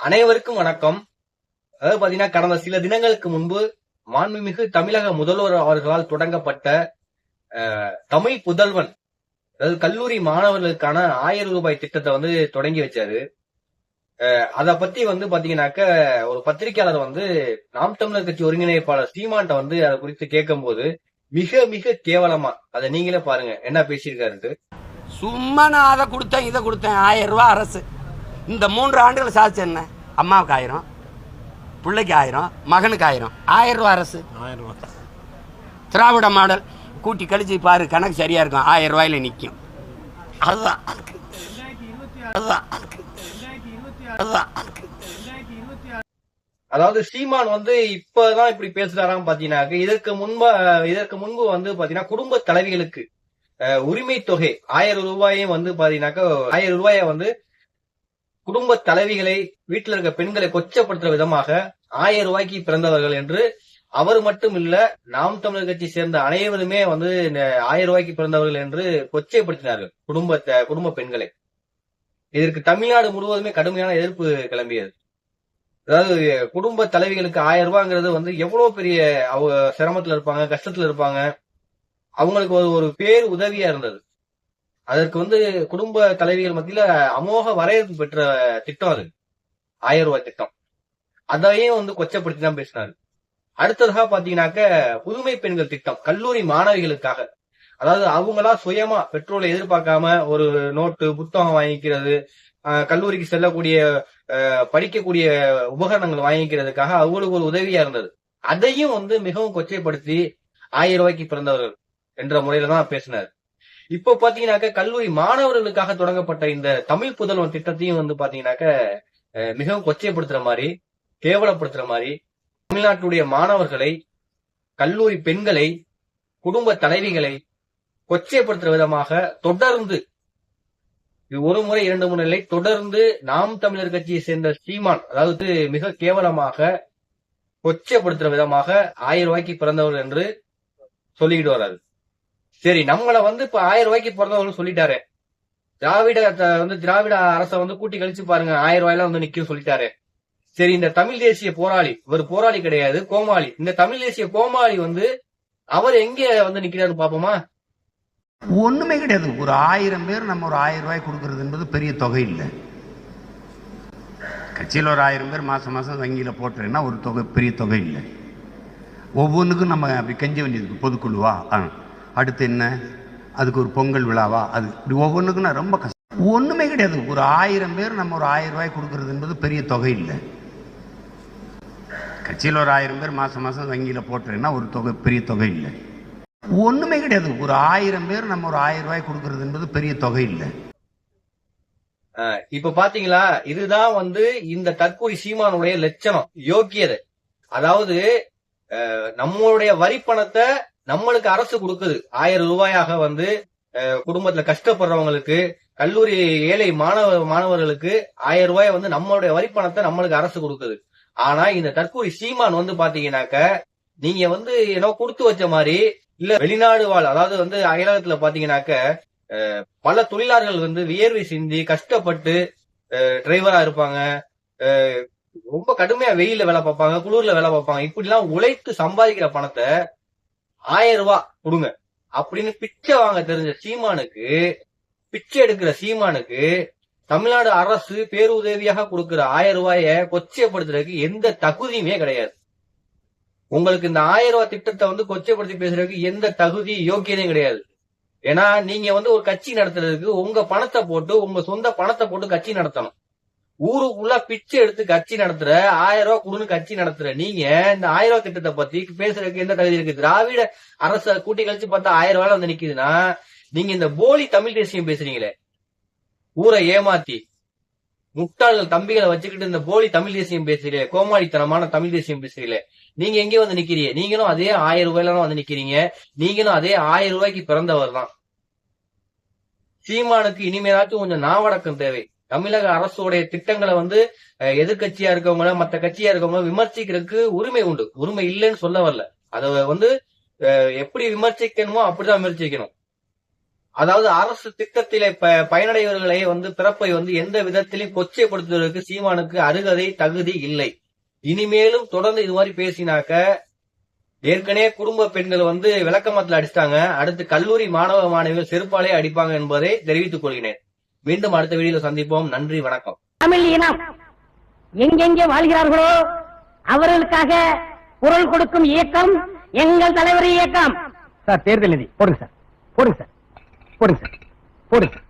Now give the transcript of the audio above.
அனைவருக்கும் வணக்கம். அதாவது பாத்தீங்கன்னா கடந்த சில தினங்களுக்கு முன்பு மாண்புமிகு தமிழக முதல்வர் அவர்களால் தொடங்கப்பட்ட அஹ், தமிழ் புதல்வன் அதாவது கல்லூரி மாணவர்களுக்கான ஆயிரம் ரூபாய் திட்டத்தை வந்து தொடங்கி வச்சாரு. அஹ், அத பத்தி வந்து பாத்தீங்கன்னாக்க ஒரு பத்திரிகையாளர் வந்து நாம் தமிழர் கட்சி ஒருங்கிணைப்பாளர் சீமான்ட்ட வந்து அதை குறித்து கேட்கும் போது மிக மிக கேவலமா அதை நீங்களே பாருங்க என்ன பேசியிருக்காரு சும்மா நான் அதை கொடுத்தேன் இதை கொடுத்தேன் ஆயிரம் ரூபாய் அரசு. இந்த மூன்று ஆண்டுகள் சாதிச்சு என்ன? அம்மாவுக்கு ஆயிரம் பிள்ளைக்கு ஆயிரம் மகனுக்கு ஆயிரம். ஆயிரம் ரூபாய் அரசு. திராவிட மாடல் கூட்டி கழிச்சு பாரு கணக்கு சரியா இருக்கும். ஆயிரம் ரூபாயில நிற்கும் அதுதான். அதுதான். அதுதான் அதாவது சீமான் வந்து இப்பதான் இப்படி பேசுறாராம் பாத்தீங்கன்னாக்க இதற்கு முன்பு இதற்கு முன்பு வந்து பாத்தீங்கன்னா குடும்ப தலைவிகளுக்கு அஹ், உரிமை தொகை ஆயிரம் ரூபாயும் வந்து பாத்தீங்கன்னாக்க ஆயிரம் ரூபாய வந்து குடும்ப தலைவிகளை வீட்டில் இருக்க பெண்களை கொச்சப்படுத்துற விதமாக ஆயிரம் ரூபாய்க்கு பிறந்தவர்கள் என்று அவர் மட்டும் இல்ல நாம் தமிழர் கட்சி சேர்ந்த அனைவருமே வந்து இந்த ஆயிரம் ரூபாய்க்கு பிறந்தவர்கள் என்று கொச்சைப்படுத்தினார்கள் குடும்ப குடும்ப பெண்களை. இதற்கு தமிழ்நாடு முழுவதுமே கடுமையான எதிர்ப்பு கிளம்பியது. அதாவது குடும்ப தலைவிகளுக்கு ஆயிரம் ரூபாங்கிறது வந்து எவ்வளவு பெரிய அவங்க சிரமத்துல இருப்பாங்க கஷ்டத்துல இருப்பாங்க. அவங்களுக்கு ஒரு ஒரு பேர் உதவியா இருந்தது. அதற்கு வந்து குடும்ப தலைவிகள் மத்தியில அமோக வரவேற்பு பெற்ற திட்டம் அது. ஆயிரம் ரூபாய் திட்டம். அதையும் வந்து கொச்சப்படுத்தி தான் பேசினாரு. அடுத்ததாக பாத்தீங்கன்னாக்க புதுமை பெண்கள் திட்டம் கல்லூரி மாணவிகளுக்காக. அதாவது அவங்களா சுயமா பெட்ரோலை எதிர்பார்க்காம ஒரு நோட்டு புத்தகம் வாங்கிக்கிறது ஆஹ் கல்லூரிக்கு செல்லக்கூடிய படிக்கக்கூடிய உபகரணங்கள் வாங்கிக்கிறதுக்காக அவங்களுக்கு ஒரு உதவியா இருந்தது. அதையும் வந்து மிகவும் கொச்சைப்படுத்தி ஆயிரம் ரூபாய்க்கு பிறந்தவர்கள் என்ற முறையில தான் பேசினார். இப்போ பாத்தீங்கன்னாக்க கல்லூரி மாணவர்களுக்காக தொடங்கப்பட்ட இந்த தமிழ் புதல்வன் திட்டத்தையும் வந்து பாத்தீங்கன்னாக்க மிகவும் கொச்சைப்படுத்துற மாதிரி கேவலப்படுத்துற மாதிரி தமிழ்நாட்டுடைய மாணவர்களை கல்லூரி பெண்களை குடும்ப தலைவிகளை கொச்சைப்படுத்துற விதமாக தொடர்ந்து இது ஒரு முறை இரண்டு முறை இல்லை தொடர்ந்து நாம் தமிழர் கட்சியை சேர்ந்த சீமான் அதாவது மிக கேவலமாக கொச்சைப்படுத்துற விதமாக ஆயிரம் ரூபாய்க்கு பிறந்தவர் என்று சொல்லிக்கிட்டு வர்றாரு. சரி நம்மள வந்து இப்ப ஆயிரம் ரூபாய்க்கு பிறந்தவங்க சொல்லிட்டாரு. திராவிட வந்து திராவிட அரசை வந்து கூட்டி கழிச்சு பாருங்க ஆயிரம் ரூபாயில வந்து நிக்கும் சொல்லிட்டாரு. சரி இந்த தமிழ் தேசிய போராளி இவர் போராளி கிடையாது கோமாளி. இந்த தமிழ் தேசிய கோமாளி வந்து அவர் எங்க வந்து நிக்கிறாரு பாப்போமா ஒண்ணுமே கிடையாது. ஒரு ஆயிரம் பேர் நம்ம ஒரு ஆயிரம் ரூபாய் கொடுக்கறது என்பது பெரிய தொகை இல்லை. கட்சியில் ஒரு ஆயிரம் பேர் மாசம் மாசம் வங்கியில் போட்டுறேன்னா ஒரு தொகை பெரிய தொகை இல்லை. ஒவ்வொன்றுக்கும் நம்ம அப்படி கெஞ்ச வேண்டியது பொதுக்குழுவா? ஆ. அடுத்து என்ன? அதுக்கு ஒரு பொங்கல் விழாவா? அது இப்படி ஒவ்வொன்றுக்குன்னா ரொம்ப கஷ்டம். ஒன்றுமே கிடையாது. ஒரு ஆயிரம் பேர் நம்ம ஒரு ஆயிரம் ரூபாய் கொடுக்கறது என்பது பெரிய தொகை இல்லை. கட்சியில் ஒரு ஆயிரம் பேர் மாசம் மாசம் வங்கியில போட்டுறேன்னா ஒரு தொகை பெரிய தொகை இல்லை. ஒண்ணுமே கிடையாது. ஒரு ஆயிரம் பேர் நம்ம ஒரு ஆயிரம் ரூபாய் கொடுக்கறது என்பது பெரிய தொகை இல்லை. இப்ப பாத்தீங்களா? இதுதான் வந்து இந்த தற்கொலை சீமானுடைய லட்சணம் யோக்கியதை. அதாவது நம்மளுடைய வரி பணத்தை நம்மளுக்கு அரசு கொடுக்குது. ஆயிரம் ரூபாயாக வந்து குடும்பத்துல கஷ்டப்படுறவங்களுக்கு கல்லூரி ஏழை மாணவ மாணவர்களுக்கு ஆயிரம் ரூபாய் வந்து நம்மளுடைய வரிப்பணத்தை பணத்தை நம்மளுக்கு அரசு கொடுக்குது. ஆனா இந்த தற்கூரி சீமான் வந்து பாத்தீங்கன்னாக்க நீங்க வந்து ஏதோ கொடுத்து வச்ச மாதிரி இல்ல வெளிநாடு வாழ் அதாவது வந்து அயலகத்துல பாத்தீங்கன்னாக்க பல தொழிலாளர்கள் வந்து வியர்வை சிந்தி கஷ்டப்பட்டு டிரைவரா இருப்பாங்க. ரொம்ப கடுமையா வெயில வேலை பார்ப்பாங்க குளிர்ல வேலை பார்ப்பாங்க. இப்படி எல்லாம் உழைத்து சம்பாதிக்கிற பணத்தை ஆயிரம் ரூபா கொடுங்க. அப்படின்னு பிச்சை வாங்க தெரிஞ்ச சீமானுக்கு பிச்சை எடுக்கிற சீமானுக்கு தமிழ்நாடு அரசு பேருதவியாக கொடுக்கிற ஆயிரம் ரூபாய கொச்சைப்படுத்துறதுக்கு எந்த தகுதியுமே கிடையாது. உங்களுக்கு இந்த ஆயிரம் ரூபாய் திட்டத்தை வந்து கொச்சைப்படுத்தி பேசுறதுக்கு எந்த தகுதி யோக்கியதையும் கிடையாது. ஏன்னா நீங்க வந்து ஒரு கட்சி நடத்துறதுக்கு உங்க பணத்தை போட்டு உங்க சொந்த பணத்தை போட்டு கட்சி நடத்தணும். ஊருக்குள்ள பிச்சை எடுத்து கட்சி நடத்துற ஆயிரம் ரூபாய் கொடுன்னு கட்சி நடத்துற. நீங்க இந்த ஆயிரம் ரூபாய் திட்டத்தை பத்தி பேசுறதுக்கு எந்த தகுதி இருக்கு திராவிட அரச கூட்டி கழிச்சு பார்த்தா ஆயிரம் ரூபாய் வந்து நிக்குதுன்னா நீங்க இந்த போலி தமிழ் தேசியம் பேசுறீங்களே. ஊரை ஏமாத்தி முட்டாள்கள் தம்பிகளை வச்சுக்கிட்டு இந்த போலி தமிழ் தேசியம் பேசுறீங்களே. கோமாளித்தனமான தமிழ் தேசியம் பேசுறீங்களே. நீங்க எங்கே வந்து நிக்கிறீங்க? நீங்களும் அதே ஆயிரம் ரூபாயில வந்து நிக்கிறீங்க. நீங்களும் அதே ஆயிரம் ரூபாய்க்கு பிறந்தவர் தான் சீமானுக்கு இனிமேலாச்சும் கொஞ்சம் நாவடக்கம் தேவை. தமிழக அரசுடைய திட்டங்களை வந்து எதிர்கட்சியா இருக்கவங்கள மத்த கட்சியா இருக்கவங்க விமர்சிக்கிறதுக்கு உரிமை உண்டு. உரிமை இல்லைன்னு சொல்ல வரல. அத வந்து எப்படி விமர்சிக்கணுமோ அப்படிதான் விமர்சிக்கணும். அதாவது அரசு திட்டத்திலே பயனடைவர்களை வந்து பிறப்பை வந்து எந்த விதத்திலும் கொச்சைப்படுத்துவதற்கு சீமானுக்கு அருகதை தகுதி இல்லை. இனிமேலும் தொடர்ந்து இது மாதிரி பேசினாக்க ஏற்கனவே குடும்ப பெண்கள் வந்து விளக்கமத்தில் அடிச்சிட்டாங்க. அடுத்து கல்லூரி மாணவ மாணவிகள் செருப்பாலே அடிப்பாங்க என்பதை தெரிவித்துக் கொள்கிறேன். மீண்டும் அடுத்த வீடியோல சந்திப்போம். நன்றி வணக்கம். தமிழ் இனம் எங்கெங்கே வாழ்கிறார்களோ அவர்களுக்காக குரல் கொடுக்கும் இயக்கம் எங்கள் தலைவர் இயக்கம். சார் தேர்தல் நிதி. போடுங்க சார். போடுங்க சார். போடுங்க சார். போடுங்க சார்.